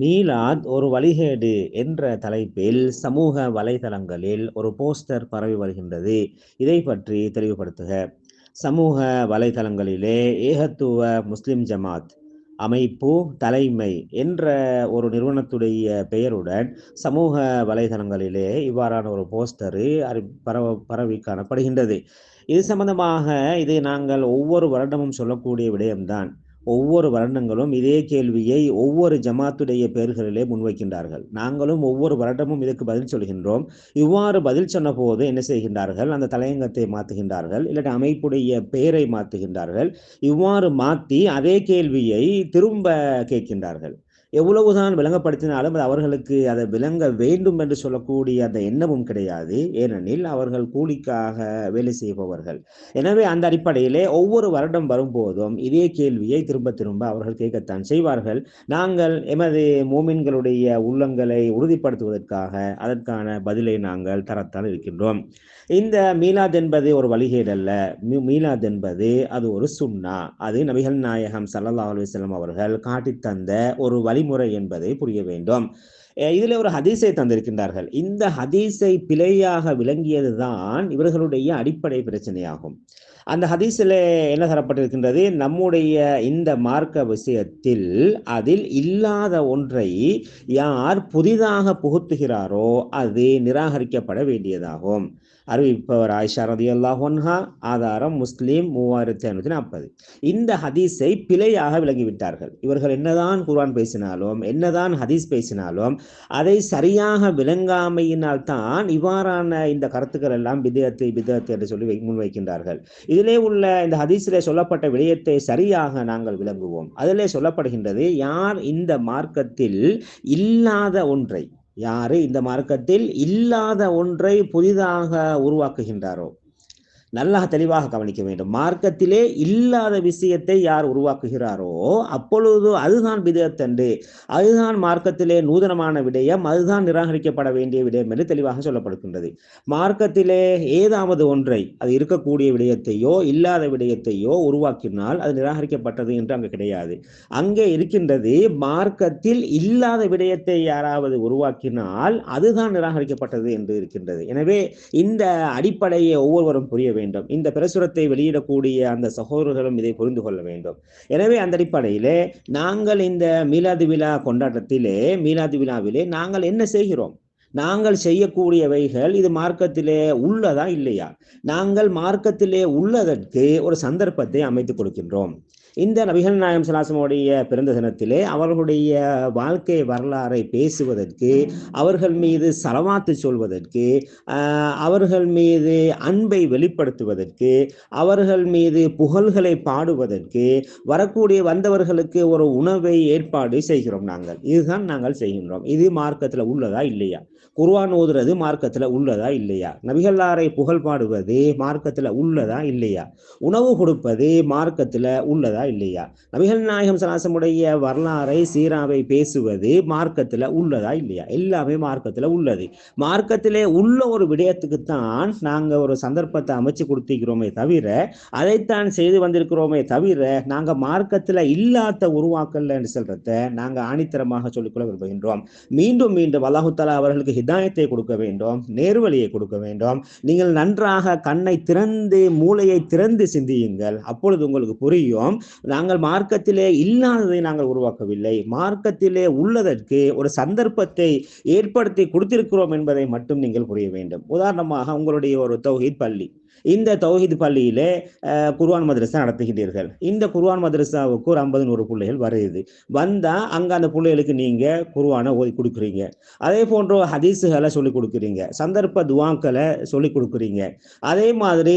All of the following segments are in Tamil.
மீலாத் ஒரு வழிகேடு என்ற தலைப்பில் சமூக வலைதளங்களில் ஒரு போஸ்டர் பரவி வருகின்றது. இதை பற்றி தெளிவுபடுத்துக. சமூக வலைதளங்களிலே ஏகத்துவ முஸ்லிம் ஜமாத் அமைப்பு தலைமை என்ற ஒரு நிறுவனத்துடைய பெயருடன் சமூக வலைதளங்களிலே இவ்வாறான ஒரு போஸ்டரு அறி பரவ பரவி காணப்படுகின்றது. இது சம்பந்தமாக இதை நாங்கள் ஒவ்வொரு வருடமும் சொல்லக்கூடிய விடயம்தான். ஒவ்வொரு வருடங்களும் இதே கேள்வியை ஒவ்வொரு ஜமாத்துடைய பெயர்களிலே முன்வைக்கின்றார்கள். நாங்களும் ஒவ்வொரு வருடமும் இதற்கு பதில் சொல்கின்றோம். இவ்வாறு பதில் சொன்ன போது என்ன செய்கின்றார்கள்? அந்த தலையங்கத்தை மாற்றுகின்றார்கள் இல்லாட்டி அமைப்புடைய பெயரை மாற்றுகின்றார்கள் இவ்வாறு மாற்றி அதே கேள்வியை திரும்ப கேட்கின்றார்கள். எவ்வளவுதான் விளங்கப்படுத்தினாலும் அது அவர்களுக்கு அதை விளங்க வேண்டும் என்று சொல்லக்கூடிய அந்த எண்ணமும் கிடையாது. ஏனெனில் அவர்கள் கூலிக்காக வேலை செய்பவர்கள். எனவே அந்த அடிப்படையிலே ஒவ்வொரு வருடம் வரும்போதும் இதே கேள்வியை திரும்ப திரும்ப அவர்கள் கேட்கத்தான் செய்வார்கள். நாங்கள் எமது மோமின்களுடைய உள்ளங்களை உறுதிப்படுத்துவதற்காக அதற்கான பதிலை நாங்கள் தரத்தான் இருக்கின்றோம். இந்த மீலாத் என்பது ஒரு வழிகேடு அல்ல. மீலாத் என்பது அது ஒரு சுண்ணா அது நபிகள் நாயகம் சல்லா அலுவலம் அவர்கள் காட்டித் தந்த ஒரு வழிமுறை என்பதை புரிய வேண்டும். இதில் ஒரு ஹதீஸை தந்திருக்கின்றார்கள். இந்த ஹதீஸை பிழையாக விளங்கியதுதான் இவர்களுடைய அடிப்படை பிரச்சனையாகும். அந்த ஹதீஸில் என்ன தரப்பட்டிருக்கின்றது? நம்முடைய இந்த மார்க்க விஷயத்தில் அதில் இல்லாத ஒன்றை யார் புதிதாக புகுத்துகிறாரோ அது நிராகரிக்கப்பட வேண்டியதாகும். அறிவிப்பவர் ஆயிஷா ரதி அல்லாஹா ஆதாரம் முஸ்லீம் மூவாயிரத்தி ஐநூற்றி நாற்பது. இந்த ஹதீஸை பிழையாக விளங்கிவிட்டார்கள். இவர்கள் என்னதான் குர்ஆன் பேசினாலும் என்னதான் ஹதீஸ் பேசினாலும் அதை சரியாக விளங்காமையினால் தான் இவ்வாறான இந்த கருத்துக்கள் எல்லாம் விதயத்தை விதத்தை என்று சொல்லி முன்வைக்கின்றார்கள். இதிலே உள்ள இந்த ஹதீஸிலே சொல்லப்பட்ட விடயத்தை சரியாக நாங்கள் விளங்குவோம். அதிலே சொல்லப்படுகின்றது யார் இந்த மார்க்கத்தில் இல்லாத ஒன்றை யாரு இந்த மார்க்கத்தில் இல்லாத ஒன்றை புதிதாக உருவாக்குகின்றாரோ? நல்லா தெளிவாக கவனிக்க வேண்டும். மார்க்கத்திலே இல்லாத விஷயத்தை யார் உருவாக்குகிறாரோ அப்பொழுது அதுதான் விதத்தண்டு. அதுதான் மார்க்கத்திலே நூதனமான விடயம் அதுதான் நிராகரிக்கப்பட வேண்டிய விடயம் என்று தெளிவாக சொல்லப்படுகின்றது. மார்க்கத்திலே ஏதாவது ஒன்றை அது இருக்கக்கூடிய விடயத்தையோ இல்லாத விடயத்தையோ உருவாக்கினால் அது நிராகரிக்கப்பட்டது என்று அங்கு கிடையாது. அங்கே இருக்கின்றது மார்க்கத்தில் இல்லாத விடயத்தை யாராவது உருவாக்கினால் அதுதான் நிராகரிக்கப்பட்டது என்று இருக்கின்றது. எனவே இந்த அடிப்படையை ஒவ்வொருவரும் புரிய வேண்டும் வேண்டும். இந்த பிரசுரத்தை வெளியிடக்கூடிய அந்த சகோதரர்களும் இதை புரிந்து கொள்ள வேண்டும். எனவே அந்த அடிப்படையிலே நாங்கள் இந்த மீலாது விழா கொண்டாட்டத்திலே மீலாது விழாவிலே நாங்கள் என்ன செய்கிறோம்? நாங்கள் செய்யக்கூடியவைகள் இது மார்க்கத்திலே உள்ளதா இல்லையா? நாங்கள் மார்க்கத்திலே உள்ளதற்கு ஒரு சந்தர்ப்பத்தை அமைத்து கொடுக்கின்றோம். இந்த நபிகள் நாயம் சலாசமுடைய பிறந்த தினத்திலே அவர்களுடைய வாழ்க்கை வரலாறை பேசுவதற்கு அவர்கள் மீது சலவாத்து சொல்வதற்கு அவர்கள் மீது அன்பை வெளிப்படுத்துவதற்கு அவர்கள் மீது புகழ்களை பாடுவதற்கு வரக்கூடிய வந்தவர்களுக்கு ஒரு உணவை ஏற்பாடு செய்கிறோம் நாங்கள். இதுதான் நாங்கள் செய்கின்றோம். இது மார்க்கத்தில் உள்ளதா இல்லையா? குர்வான் ஓதுறது மார்க்கத்துல உள்ளதா இல்லையா? நபிகள்லாரை புகழ் பாடுவது மார்க்கத்துல உள்ளதா இல்லையா? உணவு கொடுப்பது மார்க்கத்துல உள்ளதா இல்லையா? நபிகள் நாயகம் சலாசமுடைய வரலாறை சீராவை பேசுவது மார்க்கத்துல உள்ளதா இல்லையா? எல்லாமே மார்க்கத்துல உள்ளது. மார்க்கத்திலே உள்ள ஒரு விடயத்துக்குத்தான் நாங்க ஒரு சந்தர்ப்பத்தை அமைச்சு கொடுத்திருக்கிறோமே தவிர அதைத்தான் செய்து வந்திருக்கிறோமே தவிர நாங்க மார்க்கத்துல இல்லாத உருவாக்கல் என்று சொல்றத நாங்க ஆணித்தரமாக சொல்லிக்கொள்ள விரும்புகின்றோம். மீண்டும் மீண்டும் அல்லாஹுத்தாலா அவர்களுக்கு ஹிதாயத்தை கொடுக்க வேண்டும் நேர்வழியை கொடுக்க வேண்டும். நீங்கள் நன்றாக கண்ணை திறந்து மூளையை திறந்து சிந்தியுங்கள். அப்பொழுது உங்களுக்கு புரியும் நாங்கள் மார்க்கத்திலே இல்லாததை நாங்கள் உருவாக்கவில்லை. மார்க்கத்திலே உள்ளதற்கு ஒரு சந்தர்ப்பத்தை ஏற்படுத்தி கொடுத்திருக்கிறோம் என்பதை மட்டும் நீங்கள் புரிய வேண்டும். உதாரணமாக உங்களுடைய ஒரு தொகை பள்ளி. இந்த தௌஹித் பள்ளியிலே குர்வான் மதரசா நடத்துகிறீர்கள் இந்த குர்வான் மதரசாவுக்கு ஒரு ஐம்பது நூறு பிள்ளைகள் வருது. வந்தா அங்க அந்த பிள்ளைகளுக்கு நீங்க குர்வானை ஓதி கொடுக்குறீங்க. அதே போன்ற ஹதீஸுகளை சொல்லி கொடுக்குறீங்க. சந்தர்ப்ப துவாக்களை சொல்லி கொடுக்குறீங்க. அதே மாதிரி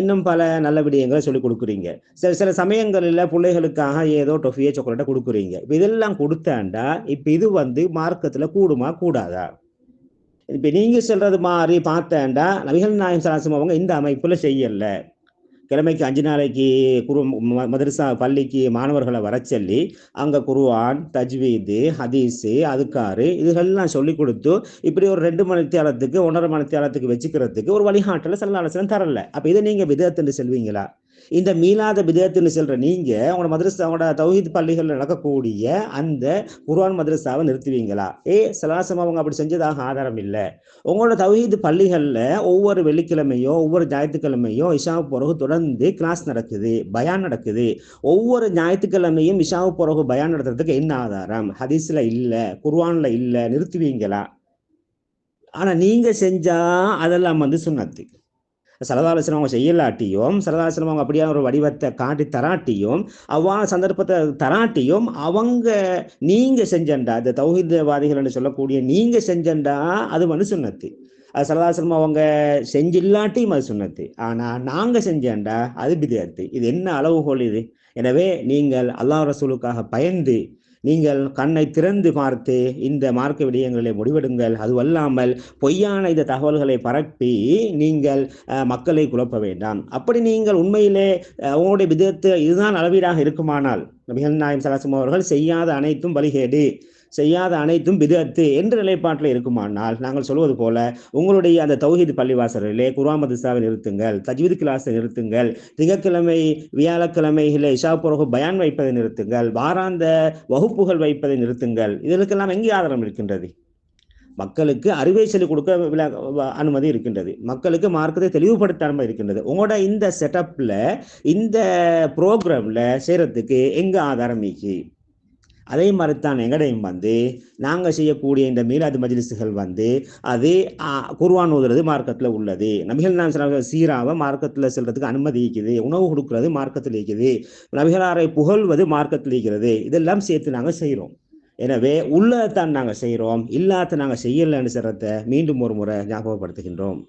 இன்னும் பல நல்ல விடயங்களை சொல்லி கொடுக்குறீங்க. சில சில சமயங்களில் பிள்ளைகளுக்காக ஏதோ டொஃபியோ சாக்லேட்டை கொடுக்குறீங்க. இதெல்லாம் கொடுத்தாண்டா இப்ப இது வந்து மார்க்கத்துல கூடுமா கூடாதா? இப்ப நீங்க சொல்றது மாதிரி பார்த்தேன்டா நபிகள் நாயம் சலாசம் அவங்க இந்த அமைப்புல செய்யல. கிழமைக்கு அஞ்சு நாளைக்கு குரு மதரசா பள்ளிக்கு மாணவர்களை வர சொல்லி அங்க குருவான் தஜ்வீது ஹதீஸு அதுக்காரு இதுகள்லாம் சொல்லி கொடுத்து இப்படி ஒரு ரெண்டு மணி ஒன்றரை மணித்தியாலத்துக்கு வச்சுக்கிறதுக்கு ஒரு வழிகாட்டல ஆலோசனை தரல. அப்ப இதை நீங்க விதத்துன்னு செல்வீங்களா? இந்த மீளாத விதத்தில் சொல்ற நீங்க உங்களோட மதரசாவோட தௌஹீத் பள்ளிகளில் நடக்கக்கூடிய அந்த குர்ஆன் மதரசாவை நிறுத்துவீங்களா? ஏ சலாசம் அவங்க அப்படி செஞ்சதாக ஆதாரம் இல்லை. உங்களோட தௌஹீத் பள்ளிகளில் ஒவ்வொரு வெள்ளிக்கிழமையோ ஒவ்வொரு ஞாயிற்றுக்கிழமையோ இஷாவு பிறகு தொடர்ந்து கிளாஸ் நடக்குது பயான் நடக்குது. ஒவ்வொரு ஞாயிற்றுக்கிழமையும் இஷாவு பிறகு பயான் நடத்துறதுக்கு என்ன ஆதாரம்? ஹதீஸ்ல இல்ல குர்ஆன்ல இல்ல நிறுத்துவீங்களா? ஆனா நீங்க செஞ்சா அதெல்லாம் வந்து சுண்ணத்து. சரதாலோசனம் அவங்க செய்யலாட்டியும் சரதாலோசனம் அவங்க அப்படியே ஒரு வடிவத்தை காட்டி தராட்டியும் அவ்வாறு சந்தர்ப்பத்தை தராட்டியும் அவங்க நீங்கள் செஞ்சண்டா இந்த தௌஹீதவாதிகள் சொல்லக்கூடிய நீங்கள் செஞ்சண்டா அது மனு சுண்ணத்து. அது சரதாசிரமம் அவங்க செஞ்சில்லாட்டியும் அது சொன்னது ஆனால் நாங்கள் செஞ்சேன்டா அது பிதத்து இது என்ன அளவுகோல் இது? எனவே நீங்கள் அல்லாஹ் ரசூலுக்காக பயந்து நீங்கள் கண்ணை திறந்து பார்த்து இந்த மார்க்க விடயங்களை முடிவெடுங்கள். அதுவல்லாமல் பொய்யான இந்த தகவல்களை பரப்பி நீங்கள் மக்களை குழப்ப வேண்டாம். அப்படி நீங்கள் உண்மையிலே உங்களுடைய விதத்து இதுதான் அளவீடாக இருக்குமானால் நபிகள் நாயம் சலாசம் அவர்கள் செய்யாத அனைத்தும் வழிகேடு செய்யாத அனைத்தும் பிதத்து என்ற நிலைப்பாட்டில் இருக்குமானால் நாங்கள் சொல்வது போல உங்களுடைய அந்த தௌஹீத் பள்ளிவாசலிலே குர்ஆன் நிறுத்துங்கள் தஜ்வீத் கிளாஸை நிறுத்துங்கள் திங்கட்கிழமை வியாழக்கிழமைகளை இஷா பிறகு பயான் வைப்பதை நிறுத்துங்கள் வாராந்த வகுப்புகள் வைப்பதை நிறுத்துங்கள். இதற்கெல்லாம் எங்கே ஆதாரம் இருக்கின்றது? மக்களுக்கு அறிவை சொல்லி கொடுக்க அனுமதி இருக்கின்றது. மக்களுக்கு மார்க்கத்தை தெளிவுபடுத்த அனுமதி இருக்கின்றது. உங்களோட இந்த செட்டப்ல இந்த ப்ரோக்ராம்ல செய்யறதுக்கு எங்க ஆதாரம் இருக்கு? அதே மாதிரி தான் எங்கடையும் வந்து நாங்கள் செய்யக்கூடிய இந்த மீலாது மஜ்லிஸுகள் வந்து அது குர்வான் ஓதுறது மார்க்கத்தில் உள்ளது. நபிகள் நான் சொல்ற சீராவை மார்க்கத்தில் செல்றதுக்கு அனுமதி இருக்குது உணவு கொடுக்கறது மார்க்கத்தில் இருக்குது நபிகளாரை புகழ்வது மார்க்கத்தில் இருக்கிறது இதெல்லாம் சேர்த்து நாங்கள் செய்கிறோம் எனவே உள்ளதான் நாங்கள் செய்கிறோம் இல்லாத நாங்கள் செய்யலைன்னு சொல்கிறத மீண்டும் ஒரு முறை ஞாபகப்படுத்துகின்றோம்.